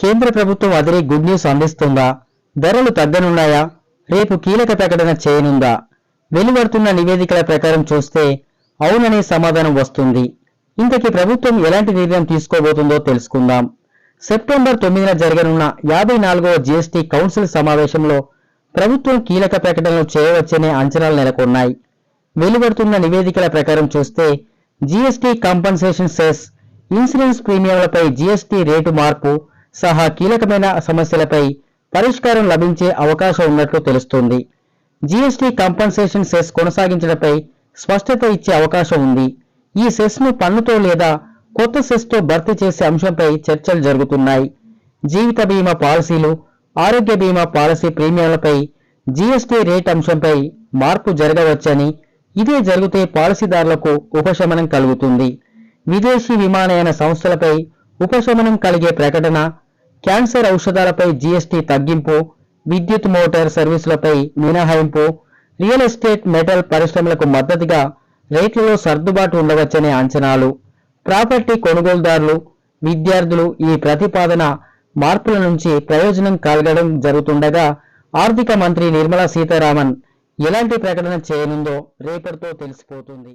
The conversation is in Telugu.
కేంద్ర ప్రభుత్వం అదిరే గుడ్ న్యూస్ అందిస్తుందా? ధరలు తగ్గనున్నాయా? రేపు కీలక ప్రకటన చేయనుందా? వెలువడుతున్న నివేదికల ప్రకారం చూస్తే అవుననే సమాధానం వస్తుంది. ఇంతకీ ప్రభుత్వం ఎలాంటి నిర్ణయం తీసుకోబోతుందో తెలుసుకుందాం. సెప్టెంబర్ తొమ్మిదిన జరగనున్న యాభై నాలుగవ జీఎస్టీ కౌన్సిల్ సమావేశంలో ప్రభుత్వం కీలక ప్రకటనలు చేయవచ్చనే అంచనాలు నెలకొన్నాయి. వెలువడుతున్న నివేదికల ప్రకారం చూస్తే జీఎస్టీ కాంపన్సేషన్ సెస్ ఇన్సూరెన్స్ ప్రీమియంలపై జీఎస్టీ రేటు మార్పు సహా కీలకమైన సమస్యలపై పరిష్కారం లభించే అవకాశం ఉన్నట్లు తెలుస్తోంది. జీఎస్టీ కాంపన్సేషన్ సెస్ కొనసాగించడంపై స్పష్టత ఇచ్చే అవకాశం ఉంది. ఈ సెస్ను పన్నుతో లేదా కొత్త సెస్తో భర్తీ చేసే అంశంపై చర్చలు జరుగుతున్నాయి. జీవిత బీమా పాలసీలు ఆరోగ్య బీమా పాలసీ ప్రీమియంలపై జీఎస్టీ రేట్ అంశంపై మార్పు జరగవచ్చని ఇదే జరిగితే పాలసీదారులకు ఉపశమనం కలుగుతుంది. విదేశీ విమానయాన సంస్థలపై ఉపశమనం కలిగే ప్రకటన క్యాన్సర్ ఔషధాలపై జీఎస్టీ తగ్గింపు విద్యుత్ మోటార్ సర్వీసులపై మినహాయింపు రియల్ ఎస్టేట్ మెటల్ పరిశ్రమలకు మద్దతుగా రేట్లలో సర్దుబాటు ఉండవచ్చనే అంచనాలు. ప్రాపర్టీ కొనుగోలుదారులు విద్యార్థులు ఈ ప్రతిపాదన మార్పుల నుంచి ప్రయోజనం కలగడం జరుగుతుండగా ఆర్థిక మంత్రి నిర్మలా సీతారామన్ ఎలాంటి ప్రకటన చేయనుందో రేపటితో తెలిసిపోతుంది.